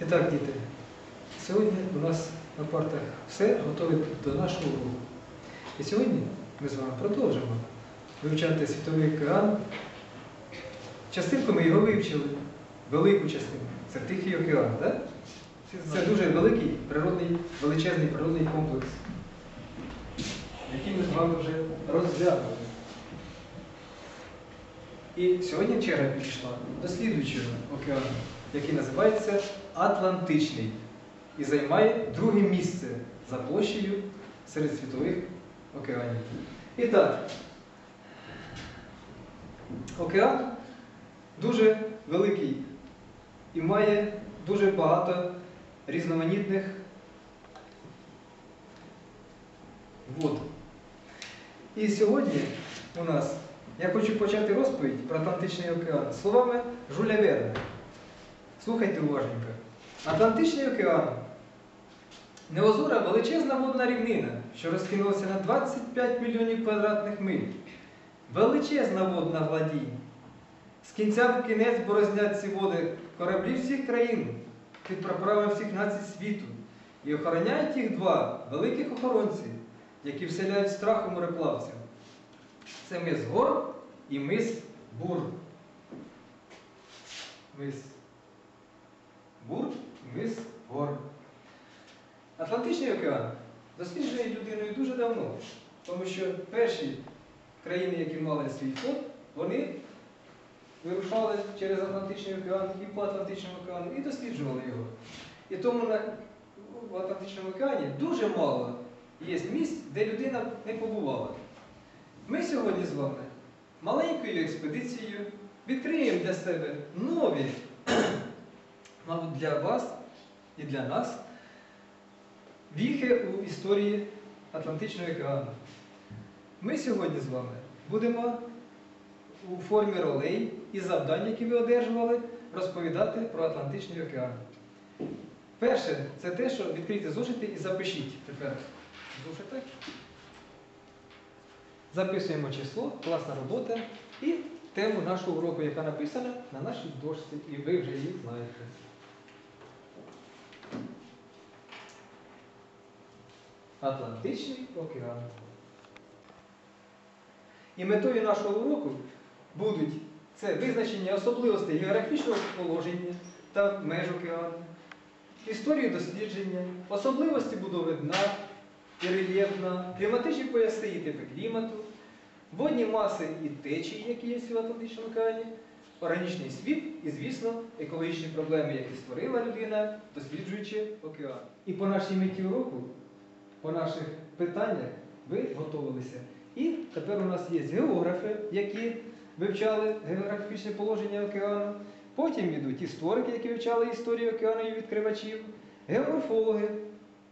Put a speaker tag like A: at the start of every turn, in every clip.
A: І так, діти, сьогодні у нас на партах все готове до нашого уроку. І сьогодні ми з вами продовжимо вивчати світовий океан. Частинку ми його вивчили, велику частину. Це Тихий океан, так? Це дуже великий природний, величезний природний комплекс, який ми з вами вже розглянули. І сьогодні черга підійшла до слідуючого океану, який називається Атлантичний і займає друге місце за площею серед світових океанів. І так, океан дуже великий і має дуже багато різноманітних вод. І сьогодні у нас я хочу почати розповідь про Атлантичний океан словами Жуля Верна. Слухайте уважненько. Атлантичний океан неозора величезна водна рівнина, що розкинулася на 25 мільйонів квадратних миль. Величезна водна гладінь. З кінця в кінець борознять ці води кораблі всіх країн під прапорами всіх націй світу. І охороняють їх два великих охоронці, які вселяють страх у мореплавців. Це мис гор і мис бур. Мис бур, мис гор. Атлантичний океан досліджений людиною дуже давно, тому що перші країни, які мали свій флот, вони вирушали через Атлантичний океан і по Атлантичному океану і досліджували його. І тому на, в Атлантичному океані дуже мало є місць, де людина не побувала. Ми сьогодні з вами маленькою експедицією відкриємо для себе нові, мабуть, для вас і для нас віхи у історії Атлантичного океану. Ми сьогодні з вами будемо у формі ролей і завдань, які ви одержували, розповідати про Атлантичний океан. Перше, це те, що відкрийте зошити і запишіть тепер зошити. Записуємо число, класна робота і тему нашого уроку, яка написана на нашій дошці, і ви вже її знаєте. Атлантичний океан. І метою нашого уроку будуть це визначення особливостей географічного положення та меж океану, історію дослідження, особливості будови дна і рельєф дна, кліматичні пояси і типи клімату, водні маси і течії, які є в Атлантичному океані, органічний світ і, звісно, екологічні проблеми, які створила людина, досліджуючи океан. І по нашій меті уроку, по наших питаннях ви готувалися. І тепер у нас є географи, які вивчали географічне положення океану. Потім йдуть історики, які вивчали історію океану і відкривачів, географологи,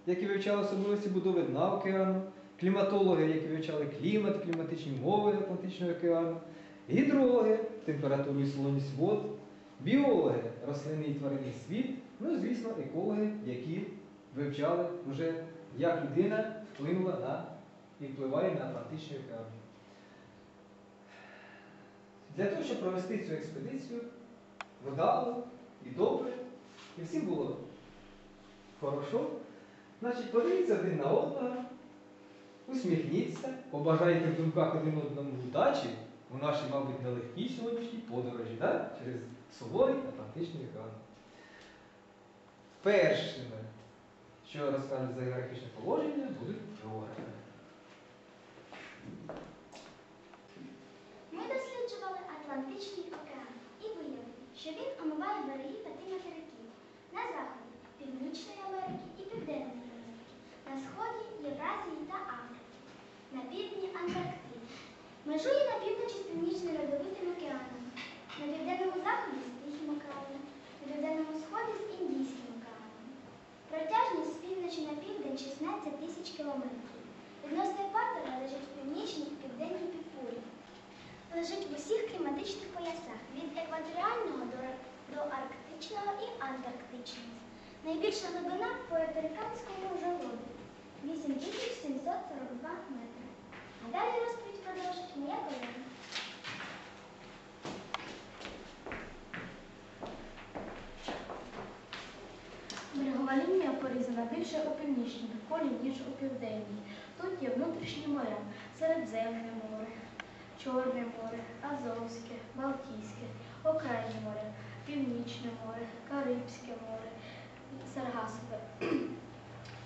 A: які вивчали особливості будови дна океану, кліматологи, які вивчали клімат, кліматичні мови Атлантичного океану, гідрологи, температуру і солоність вод, біологи, рослинний і тваринний світ, ну і, звісно, екологи, які вивчали вже, як людина вплинула на і впливає на Атлантичний океан. Для того, щоб провести цю експедицію вдало і добре, і всім було хорошо, значить подивіться один на одного, усміхніться, побажайте в думках один одному удачі у нашій, мабуть, нелегкій сьогоднішній подорожі да? через суворий Атлантичний океан. Першими, що розкажуть за географічне положення, будуть географи.
B: Ми досліджували Атлантичний океан і виявили, що він омиває береги п'яти материків на заході Північної Америки і Південної Америки, на сході Євразії та Африки, на півдні Антарктиди. Межує на півночі з Північним Льодовитим океаном, на південному заході з Тихим океаном, на південному сході з Індійським океаном. Протяжність з півночі на південь 16 тисяч кілометрів. Відносно екватора лежить в північній і південній півкулі лежить в усіх кліматичних поясах від екваторіального до, до арктичного і антарктичного. Найбільша глибина по Етериканському жолоду 8742 метри. А далі розповідь продовжить моя колега.
C: Порізана більше у північній полі, ніж у південній. Тут є внутрішні моря, Середземне море, Чорне море, Азовське, Балтійське, Окраїнні моря, Північне море, Карибське море, Саргасове.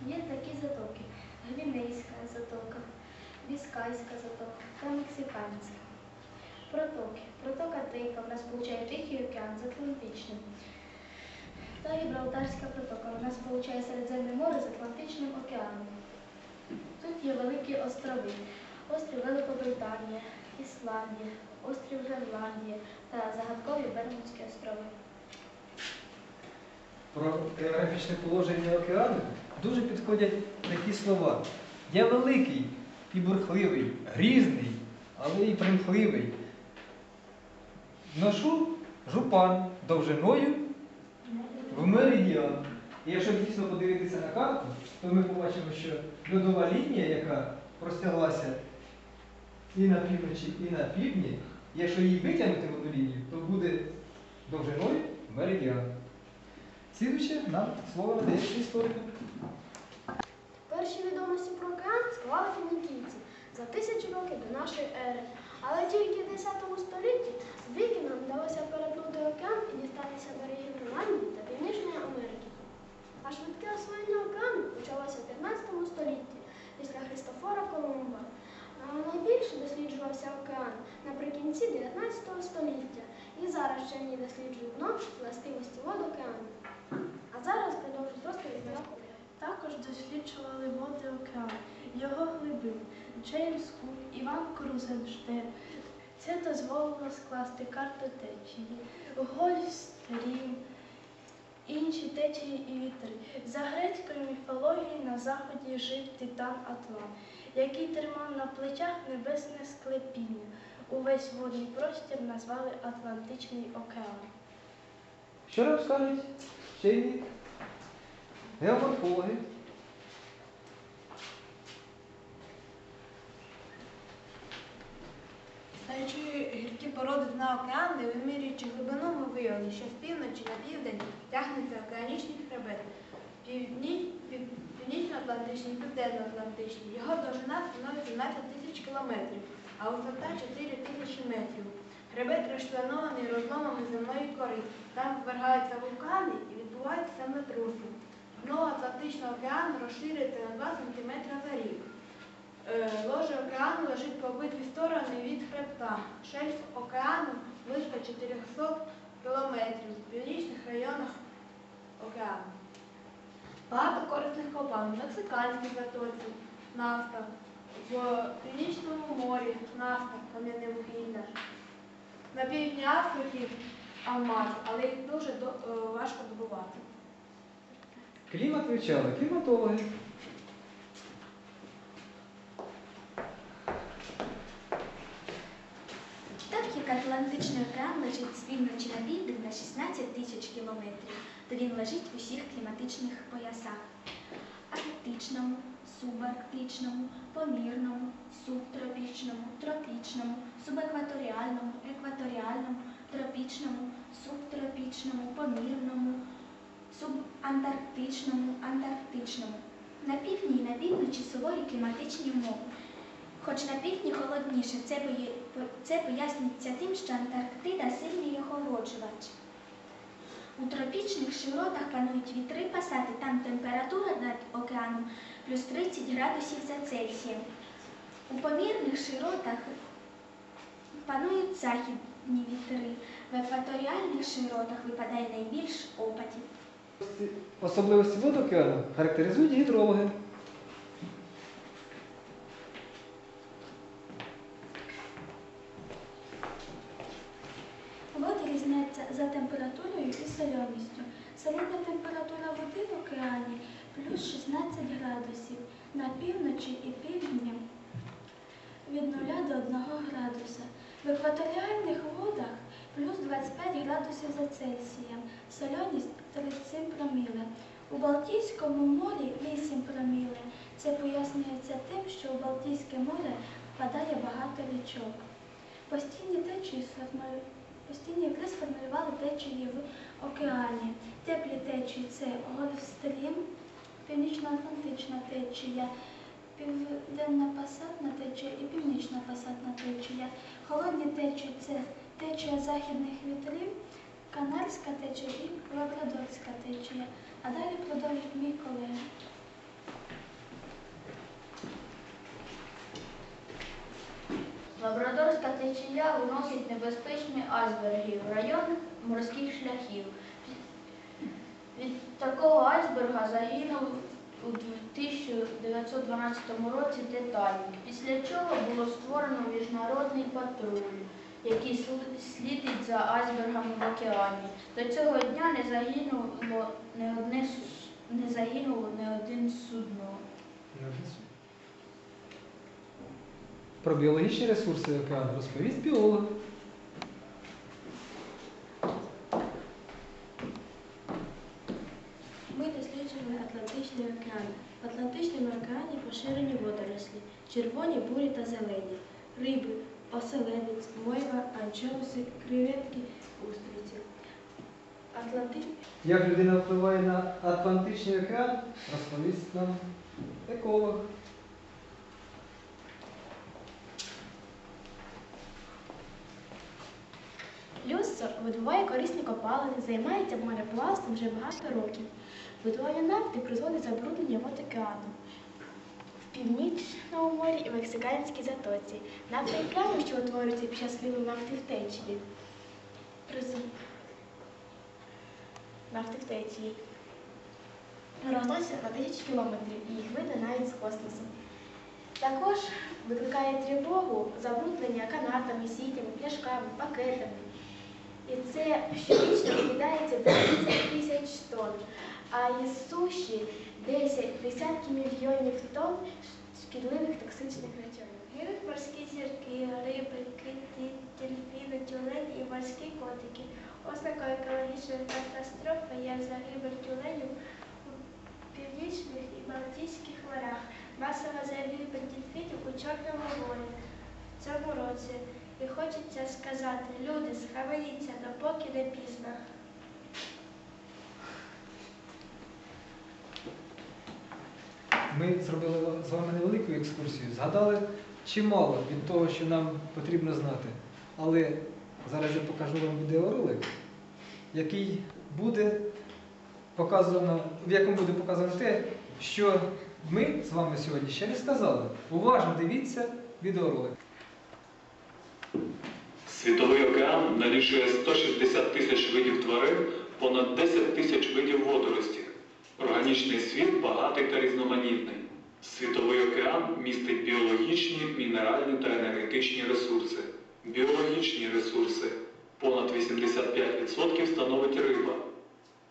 C: Є такі затоки: Гвінейська затока, Біскайська затока та Мексиканська. Протоки. Протока Тейка вона сполучає Тихий океан з Атлантичним. Та Гібралтарська протока вона сполучає Середземне море з Атлантичним океаном. Тут є великі острови. Острів Великобританія, Ісландія, острів Гренландія та загадкові Бермудські острови.
A: Про географічне положення океану дуже підходять такі слова. Я великий і бурхливий, грізний, але і примхливий. Ношу жупан довжиною в меридіан. І якщо дійсно подивитися на карту, то ми побачимо, що льодова лінія, яка простяглася і на півночі, і на півдні, якщо її витягнути в одну лінію, то буде довжиною меридіан. Слідуюче нам слово надається історику.
D: Перші відомості про океан склали фінікійці за тисячу років до нашої ери. Але тільки в 10 столітті з вікінгам вдалося перетнути океан і дістатися берегів Гренландії та Північної Америки. А швидке освоєння океану почалося в 15 столітті після Христофора Колумба. Найбільше досліджувався океан наприкінці 19 століття. І зараз вчені досліджують дно властивості вод океану. А зараз продовжують розповідь на
C: Також досліджували води океану, його глибин, Джеймс Кук, Іван Крузенштерн. Це дозволило скласти карту течії, Гольфстрім, інші течії і вітри. За грецькою міфологією на заході жив титан Атлан, який тримав на плечах небесне склепіння. Увесь водний простір назвали Атлантичний океан.
A: Що нам скажуть вчені геоморфологи?
E: Знаючи гіркі породи дна океану, вимірюючи глибину, ми виявили, що з півночі на південь тягнеться океанічний хребет. Півні- пів- Північно-Атлантичний, Південно-Атлантичний. Його довжина становить 17 тисяч кілометрів, а висота 4 тисячі метрів. Хребет розчленований розломами земної кори. Там ввергаються вулкани і відбуваються землетруси. Дно Атлантичного океану розширюється на 2 см за рік. Е, Ложе океану лежить по обидві сторони від хребта. Шельф океану близько 400 кілометрів в північних районах океану. Багато корисних копалин в Мексиканській затоці, нафта, в Північному морі нафта, кам'яне вугілля. На півдні Африки алмаз, але їх дуже е, важко добувати.
A: Клімат вивчали кліматологи.
F: Атлантичний океан лежить з півночі на південь на 16 тисяч кілометрів, то він лежить в усіх кліматичних поясах. Арктичному, субарктичному, помірному, субтропічному, тропічному, субекваторіальному, екваторіальному, тропічному, субтропічному, помірному, субантарктичному, антарктичному. На півдні і на півночі суворі кліматичні умови. Хоч на півдні холодніше, це, це пояснюється тим, що Антарктида сильний охолоджувач. У тропічних широтах панують вітри пасати, там температура над океаном плюс 30 градусів за Цельсієм. У помірних широтах панують західні вітри. В екваторіальних широтах випадає найбільш опадів.
A: Особливості вод океану характеризують гідрологи.
C: Води за температурою і соленістю. Середня температура води в океані плюс 16 градусів, на півночі і півдні від 0 до 1 градуса. В екваторіальних водах плюс 25 градусів за Цельсієм, соленість 37 проміле. У Балтійському морі 8 проміле. Це пояснюється тим, що у Балтійське море впадає багато річок. Постійні течії сформулюють Постійні вітри сформулювали течії в океані. Теплі течії це Гольфстрім, північно-атлантична течія, південна пасатна течія і північна пасатна течія. Холодні течії це течія західних вітрів, канарська течія і лабрадорська течія. А далі продовжить мій колега.
G: Лабрадорська течія виносить небезпечні айсберги в район морських шляхів. Від такого айсберга загинув у 1912 році Титанік, після чого було створено міжнародний патруль, який слідить за айсбергами в океані. До цього дня не загинуло не одне не загинуло не один судно.
A: Про біологічні ресурси океану розповість біолог.
D: Ми досліджували Атлантичний океан. В Атлантичному океані поширені водорослі, червоні, бурі та зелені, риби, оселедець, мойва, анчоуси, креветки, устриці. Атланти...
A: Як людина впливає на Атлантичний океан, розповість нам еколог.
D: Людство видобуває корисні копалини, займається мореплавством вже багато років. Видобування нафти призводить забруднення вод океану. В Північному морі і Мексиканській затоці. Нафта і плями, що утворюються під час вилу нафти в течії. Нафти в течії. Розносяться на тисячі кілометрів і їх видно навіть з космосу. Також викликає тривогу забруднення канатами, сітями, пляшками, пакетами. І щорічно викидається 30 тисяч тонн, а із суші 10 десятки мільйонів тонн шкідливих токсичних речовин.
C: Гинуть морські зірки, риби, кити, дельфіни, тюлені і морські котики. Ознакою екологічної катастрофи є загибель тюленів у північних і Балтійських морях. Масова загибель дельфінів у Чорному морі в цьому році. І хочеться сказати, люди, схаменіться, допоки не пізно.
A: Ми зробили з вами невелику екскурсію, згадали чимало від того, що нам потрібно знати. Але зараз я покажу вам відеоролик, який буде показано, в якому буде показано те, що ми з вами сьогодні ще не сказали. Уважно дивіться відеоролик.
H: Світовий океан налічує 160 тисяч видів тварин, понад 10 тисяч видів водорості. Органічний світ багатий та різноманітний. Світовий океан містить біологічні, мінеральні та енергетичні ресурси. Біологічні ресурси понад 85% становить риба.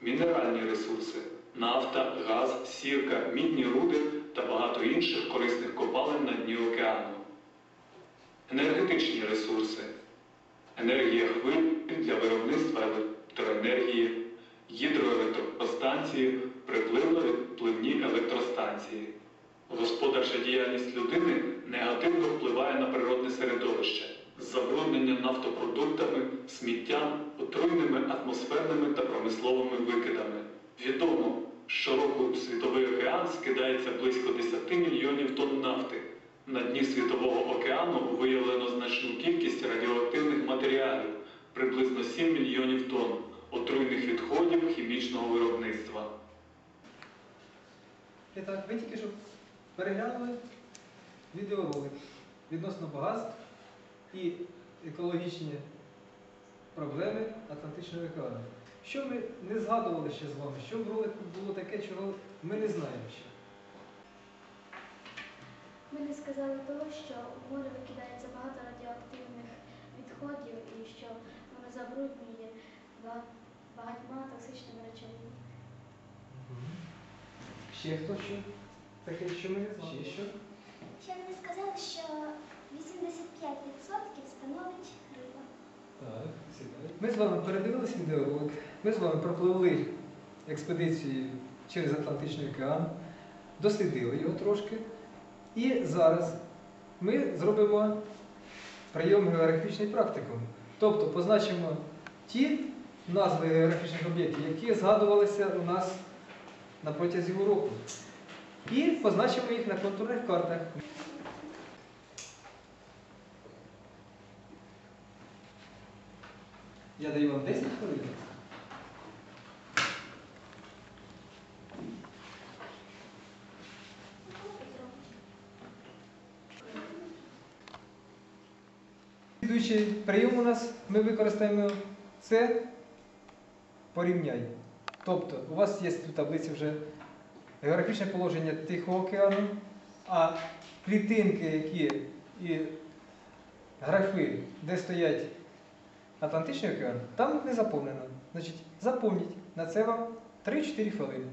H: Мінеральні ресурси нафта, газ, сірка, мідні руди та багато інших корисних копалин на дні океану. Енергетичні ресурси енергія хвиль для виробництва електроенергії, гідроелектростанції, припливно-відпливні електростанції. Господарча діяльність людини негативно впливає на природне середовище, забруднення нафтопродуктами, сміттям, отруйними атмосферними та промисловими викидами. Відомо, щороку у світовий океан скидається близько 10 мільйонів тонн нафти. На дні Світового океану виявлено значну кількість радіоактивних матеріалів, приблизно 7 мільйонів тонн, отруйних відходів хімічного виробництва.
A: І так, ви тільки що переглянули відеоролик відносно багатств і екологічні проблеми Атлантичного океану. Що ми не згадували ще з вами, що в ролику було таке, чого ми не знаємо ще.
C: Ми не сказали того, що в море викидається багато радіоактивних відходів і що воно забруднює багатьма токсичними речовинами.
A: Ще хто що? Таке, що ми? Ще що?
F: Ще не сказали, що 85% становить риба.
A: Так. Ми з вами передивились відеоролик, ми з вами пропливли експедицію через Атлантичний океан, дослідили його трошки. І зараз ми зробимо прийом географічний практикум. Тобто позначимо ті назви географічних об'єктів, які згадувалися у нас на протязі уроку. і позначимо їх на контурних картах. Я даю вам 10 хвилин. Слідуючий прийом у нас ми використаємо це порівняй. Тобто у вас є у таблиці вже географічне положення Тихого океану, а клітинки, які і графи, де стоять Атлантичний океан, там не заповнено. Значить, заповніть на це вам 3-4 хвилини.